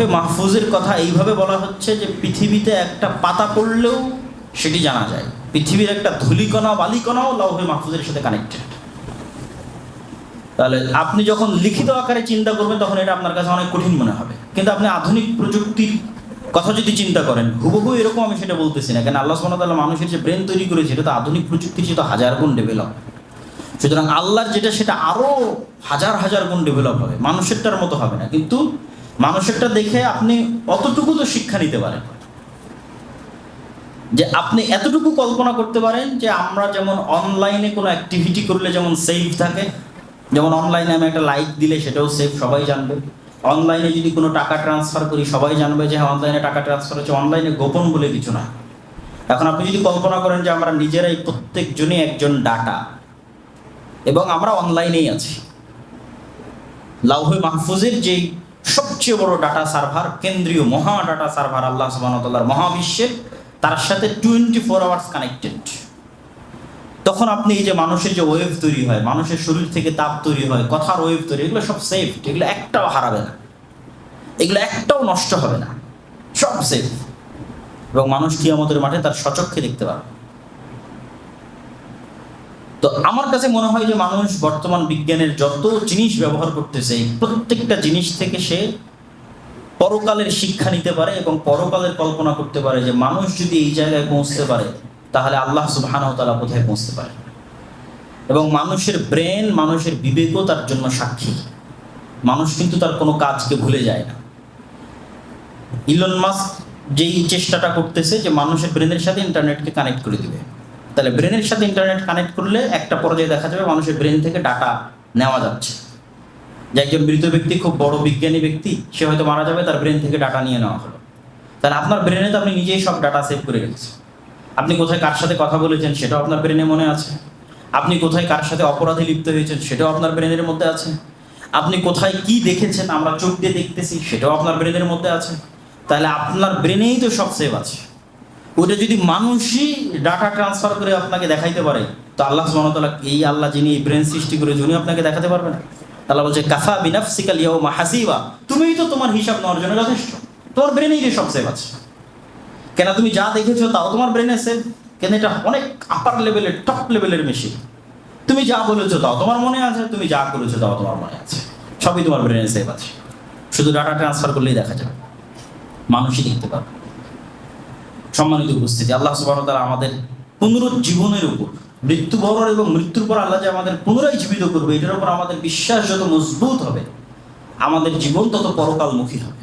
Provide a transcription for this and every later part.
মাহফুজের কথা এইভাবে বলা হচ্ছে যে পৃথিবীতে একটা পাতা পড়লেও সেটি জানা যায়। পৃথিবীর একটা ধুলিকণা, বালিকণাও লৌহে মাহফুজের সাথে কানেক্টেড তাহলে আপনি যখন লিখিত আকারে চিন্তা করবেন, তখন এটা আপনার কাছে অনেক কঠিন মনে হবে। কিন্তু আপনি আধুনিক প্রযুক্তির কথা যদি চিন্তা করেন, হুবহু এরকম আমি সেটা বলতেছি না। কেন? আল্লাহ ওয়া মানুষের যে ব্রেন তৈরি করেছে, এটা তো আধুনিক প্রযুক্তির তো হাজার গুণ ডেভেলপ সুতরাং আল্লাহর যেটা, সেটা আরও হাজার হাজার গুণ ডেভেলপ হবে। মানুষেরটার মতো হবে না। কিন্তু মানুষেরটা দেখে আপনি অতটুকু তো শিক্ষা নিতে পারেন। যে আপনি এতটুকু কল্পনা করতে পারেন যে আমরা যেমন অনলাইনে কোনো অ্যাক্টিভিটি করলে যেমন সেফ থাকে, যেমন অনলাইনে আমি একটা লাইক দিলে সেটাও সেফ সবাই জানবে। অনলাইনে যদি কোনো টাকা ট্রান্সফার করি, সবাই জানবে যে হ্যাঁ অনলাইনে টাকা ট্রান্সফার হচ্ছে অনলাইনে গোপন বলে কিছু না। এখন আপনি যদি কল্পনা করেন যে আমরা নিজেরাই প্রত্যেকজনই একজন ডাটা এবং আমরা অনলাইনেই আছি। লাউহে মাহফুজের যেই সবচেয়ে বড় ডাটা সার্ভার কেন্দ্রীয় মহা ডাটা সার্ভার আল্লাহ সুবাহতাল্লাহর মহাবিশ্বের, তার সাথে টোয়েন্টি ফোর আওয়ার্স কানেক্টেড তখন আপনি এই যে মানুষের যে ওয়েভ তৈরি হয়, মানুষের শরীর থেকে তাপ তৈরি হয়, কথার ওয়েভ তৈরি এগুলো সব সেফ এগুলো একটাও হারাবে না। এগুলো একটাও নষ্ট হবে না। সব সেফ এবং মানুষ কি আমাদের মাঠে তার সচক্ষে দেখতে পাবে তো আমার কাছে মনে হয় যে মানুষ বর্তমান বিজ্ঞানের যত জিনিস ব্যবহার করতেছে প্রত্যেকটা জিনিস থেকে সে পরকালের শিক্ষা নিতে পারে এবং পরকালের কল্পনা করতে পারে যে মানুষ যদি এই জায়গায় পৌঁছতে পারে, তাহলে আল্লাহ সুবহানাহু তাআলা কোথায় পৌঁছতে পারে? এবং মানুষের ব্রেন, মানুষের বিবেকও তার জন্য সাক্ষী। মানুষ কিন্তু তার কোনো কাজকে ভুলে যায় না। ইলন মাস্ক যেই চেষ্টাটা করতেছে যে মানুষের ব্রেনের সাথে ইন্টারনেটকে কানেক্ট করে দিবে। তাহলে ব্রেনের সাথে ইন্টারনেট কানেক্ট করলে একটা পর্যায়ে দেখা যাবে মানুষের ব্রেন থেকে ডাটা নেওয়া যাচ্ছে। যে একজন মৃত ব্যক্তি খুব বড় বিজ্ঞানী ব্যক্তি, সে হয়তো মারা যাবে, তার ব্রেন থেকে ডাটা নিয়ে নেওয়া হলো। তাহলে আপনার ব্রেনে তো আপনি নিজেই সব ডাটা সেভ করে রেখেছেন। আপনি কোথায় কার সাথে কথা বলেছেন, সেটাও আপনার ব্রেনে মনে আছে। আপনি কোথায় কার সাথে অপরাধে লিপ্ত হয়েছেন, সেটাও আপনার ব্রেনের মধ্যে আছে। আপনি কোথায় কি দেখেছেন, আমরা চোখ দিয়ে দেখতেছি, সেটাও আপনার ব্রেনের মধ্যে আছে। তাহলে আপনার ব্রেনেই তো সব সেভ আছে। ওটা যদি মানুষই ডাটা ট্রান্সফার করে আপনাকে দেখাইতে পারে, তো আল্লাহ সুবহানাহু এই আল্লাহ যিনি ব্রেন সৃষ্টি করে, যিনি আপনাকে দেখাতে পারবে না। আল্লাহ বলছে, কাফা বিনাফসিকাল ইয়াউমা হাসিবা। তুমিই তো তোমার হিসাব নেওয়ার জন্য যথেষ্ট। তোমার ব্রেনেই যে সব সেভ আছে। কেন তুমি যা দেখেছ তাও তোমার ব্রেনে সেভ কেন এটা অনেক আপার লেভেলের টপ লেভেলের মেশিন তুমি যা বলেছ তাও তোমার মনে আছে, তুমি যা করেছ তাও তোমার মনে আছে। সবই তোমার ব্রেনে সেভ আছে। শুধু ডাটা ট্রান্সফার করলেই দেখা যাবে। মানুষই দেখতে পাবে সম্মানিত উপস্থিতি, আল্লাহ সুবাহ তাআলা আমাদের পুনরুজ্জীবনের উপর মৃত্যুবরণ এবং মৃত্যুর পর আল্লাহ যে আমাদের পুনরায় জীবিত করবে, এটার উপর আমাদের বিশ্বাস যত মজবুত হবে, আমাদের জীবন তত পরকালমুখী হবে।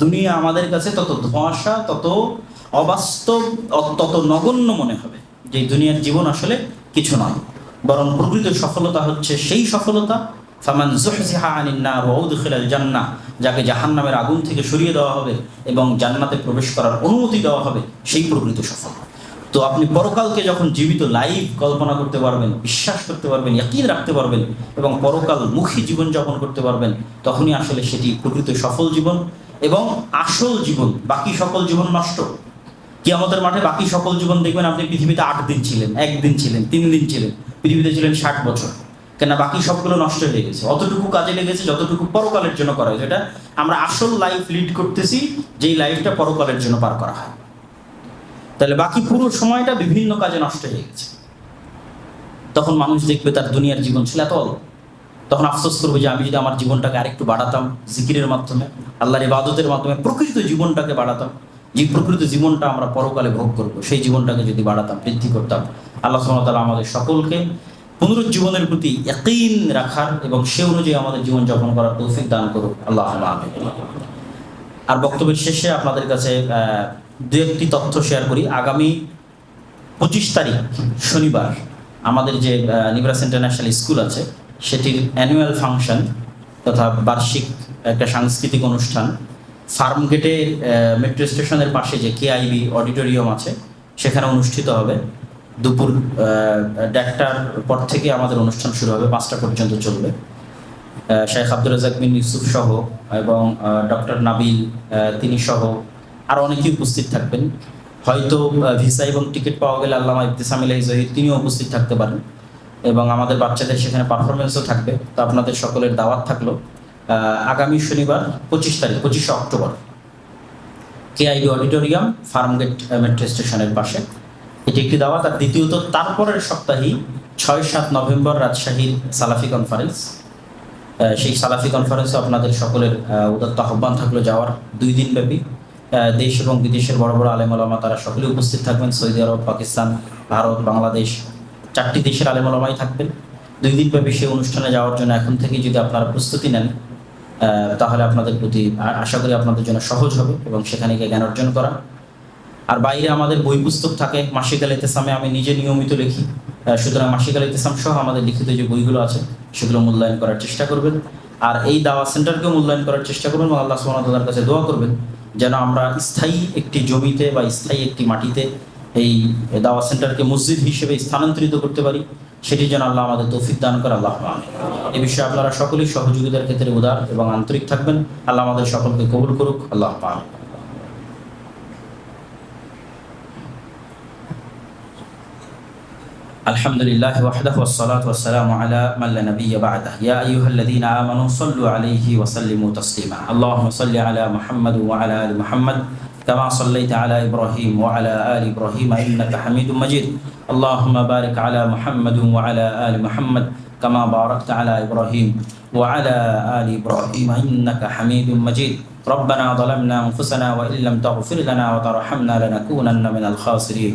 দুনিয়া আমাদের কাছে তত ধোঁয়াশা, তত অবাস্তব তত নগণ্য মনে হবে, যে দুনিয়ার জীবন আসলে কিছু নয়, বরং প্রকৃত সফলতা হচ্ছে সেই সফলতা ফামান জুহজিহা আনিন নার ওয়া উদখিলাল জান্নাহ, যাকে জাহান্নামের আগুন থেকে সরিয়ে দেওয়া হবে এবং জান্নাতে প্রবেশ করার অনুমতি দেওয়া হবে, সেই প্রকৃত সফল। তো আপনি পরকালকে যখন জীবিত লাইভ কল্পনা করতে পারবেন, বিশ্বাস করতে পারবেন, ইয়াকিন রাখতে পারবেন এবং পরকাল মুখী জীবন যাপন করতে পারবেন, তখনই আসলে সেটি প্রকৃত সফল জীবন এবং আসল জীবন, বাকি সকল জীবন নষ্ট। কিয়ামতের মাঠে বাকি সকল জীবন দেখবেন আপনি পৃথিবীতে আট দিন ছিলেন, একদিন ছিলেন, তিন দিন ছিলেন, পৃথিবীতে ছিলেন ষাট বছর। কেন বাকি সবগুলো নষ্ট হয়ে গেছে। অতটুকু কাজে লেগেছে, যতটুকু পরকালের জন্য করা হয়েছে। এটা আমরা আসল লাইফ লিড করতেছি, যেই লাইফটা পরকালের জন্য পার করা হয়। তাহলে বাকি পুরো সময়টা বিভিন্ন কাজে নষ্ট হয়ে গেছে। তখন মানুষ দেখবে তার দুনিয়ার জীবন ছিল এত অল্প। তখন আফসোস করবে যে আমি যদি আমার জীবনটাকে আরেকটু বাড়াতাম, জিকিরের মাধ্যমে, আল্লাহর ইবাদতের মাধ্যমে, প্রকৃত জীবনটাকে বাড়াতাম, যে প্রকৃত জীবনটা আমরা পরকালে ভোগ করব, সেই জীবনটাকে যদি বাড়াতাম, বৃদ্ধি করতাম, আল্লাহ তাআলা আমাদের সকলকে পুনরুজ্জীবনের প্রতি ইয়াকিন রাখার এবং সে অনুযায়ী আমাদের জীবন যাপন করার তৌফিক দান করুক। আল্লাহ আর বক্তব্যের শেষে আপনাদের কাছে দু একটি তথ্য শেয়ার করি। আগামী পঁচিশ তারিখ, শনিবার, আমাদের যে নিবরাস ইন্টারন্যাশনাল স্কুল আছে, সেটির অ্যানুয়াল ফাংশন তথা বার্ষিক একটা সাংস্কৃতিক অনুষ্ঠান। ফার্ম গেটে মেট্রো স্টেশনের পাশে যে কেআইবি অডিটোরিয়াম আছে, সেখানে অনুষ্ঠিত হবে। দুপুর দেড়টার পর থেকে আমাদের অনুষ্ঠান শুরু হবে, পাঁচটা পর্যন্ত চলবে। শেখ আব্দুল রাজাক বিন ইউসুফ সহ এবং ডক্টর নাবিল তিনি সহ আর অনেকেই উপস্থিত থাকবেন। হয়তো ভিসা এবং টিকিট পাওয়া গেলে আল্লামা ইবতিসাম ইলাহি জহির তিনিও উপস্থিত থাকতে পারেন এবং আমাদের বাচ্চাদের সেখানে পারফরমেন্সও থাকবে। তো আপনাদের সকলের দাওয়াত থাকল। আগামী শনিবার, পঁচিশ তারিখ, পঁচিশে October. KID auditorium, Farmgate metro স্টেশনের পাশে। এটি একটি দাওয়াত, আর দ্বিতীয়ত তারপরের সপ্তাহেই ছয় সাত নভেম্বর রাজশাহীর সালাফি কনফারেন্স সেই সালাফি কনফারেন্সে আপনাদের সকলের উদাত্ত আহ্বান থাকল যাওয়ার দুই দিন ব্যাপী। দেশ এবং বিদেশের বড় বড় আলেমলামা তারা সকলে উপস্থিত থাকবেন। সৌদি আরব, পাকিস্তান, ভারত, বাংলাদেশ, চারটি দেশের আলেমলামাই থাকবেন। দুই দিন ব্যাপী সেই অনুষ্ঠানে যাওয়ার জন্য এখন থেকেই যদি আপনারা প্রস্তুতি নেন তাহলে আপনাদের প্রতি আশা করি আপনাদের জন্য সহজ হবে এবং সেখানে গিয়ে জ্ঞান অর্জন করা। আর বাইরে আমাদের বই পুস্তক থাকে মাসিক আল ইতেসামে আমি নিজে নিয়মিত লিখি সুতরাং মাসিক আল ইতেসাম সহ আমাদের লিখিত যে বইগুলো আছে, সেগুলো মূল্যায়ন করার চেষ্টা করবেন আর এই দাওয়া সেন্টারকেও মূল্যায়ন করার চেষ্টা করবেন এবং আল্লাহ সুবহানাহু কাছে দোয়া করবেন, যেন আমরা স্থায়ী একটি জমিতে বা স্থায়ী একটি মাটিতে এই দাওয়া সেন্টারকে মসজিদ হিসেবে স্থানান্তরিত করতে পারি সেটি যেন আল্লাহ আমাদের তৌফিক দান করে, আল্লাহ। এ বিষয়ে আপনারা সকলেই সহযোগিতার ক্ষেত্রে উদার এবং আন্তরিক থাকবেন আল্লাহ আমাদের সকলকে কবুল করুক, আল্লাহ আমিন। الحمد لله وحده والصلاة والسلام على من لا نبي بعده. يا أيها الذين آمنوا صلوا عليه وسلموا تسليما. اللهم صل على محمد وعلى آل محمد كما صليت على إبراهيم وعلى آل إبراهيم إنك حميد مجيد. اللهم بارك على محمد وعلى آل محمد كما باركت على إبراهيم وعلى آل إبراهيم إنك حميد مجيد. ربنا ظلمنا أنفسنا وإن لم تغفر لنا وترحمنا لنكونن من الخاسرين.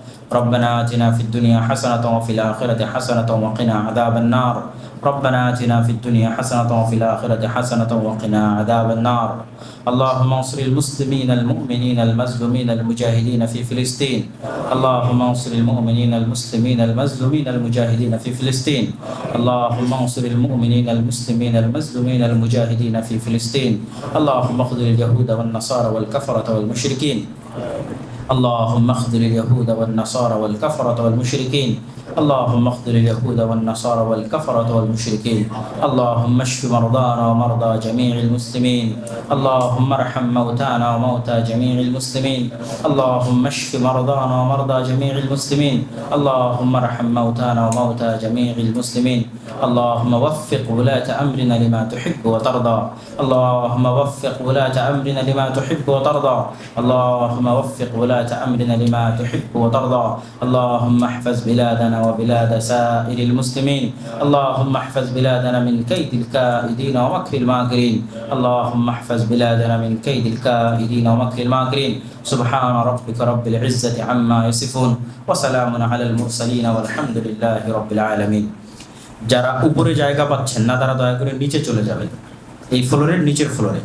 ربنا آتنا في الدنيا حسنة وفي الآخرة حسنة وقنا عذاب النار. ربنا آتنا في الدنيا حسنة وفي الآخرة حسنة وقنا عذاب النار. اللهم انصر المسلمين المؤمنين المظلومين المجاهدين في فلسطين. اللهم انصر المؤمنين المسلمين المظلومين المجاهدين في فلسطين. اللهم انصر المؤمنين المسلمين المظلومين المجاهدين في فلسطين. اللهم اخذل اليهود والنصارى والكفرة والمشركين. اللهم اخذل اليهود والنصارى والكفرة والمشركين اللهم اخذل اليهود والنصارى والكفرة والمشركين. اللهم اشف مرضانا ومرضى جميع المسلمين. اللهم ارحم موتانا وموتى جميع المسلمين. اللهم اشف مرضانا ومرضى جميع المسلمين. اللهم ارحم موتانا وموتى جميع المسلمين. اللهم وفق ولاة أمرنا لما تحب وترضى. اللهم وفق ولاة أمرنا لما تحب وترضى. اللهم وفق ولاة أمرنا لما تحب وترضى. اللهم احفظ بلادنا وبلاد سائر المسلمين اللهم احفظ بلادنا من كيد الكائدين ومكر الماكرين اللهم احفظ بلادنا من كيد الكائدين ومكر الماكرين سبحان ربك رب العزة عما يصفون وسلام على المرسلين والحمد لله رب العالمين যারা উপরে জায়গা পাচ্ছেন না তারা দয়া করে নিচে চলে যাবেন এই ফ্লোরের নিচের ফ্লোরে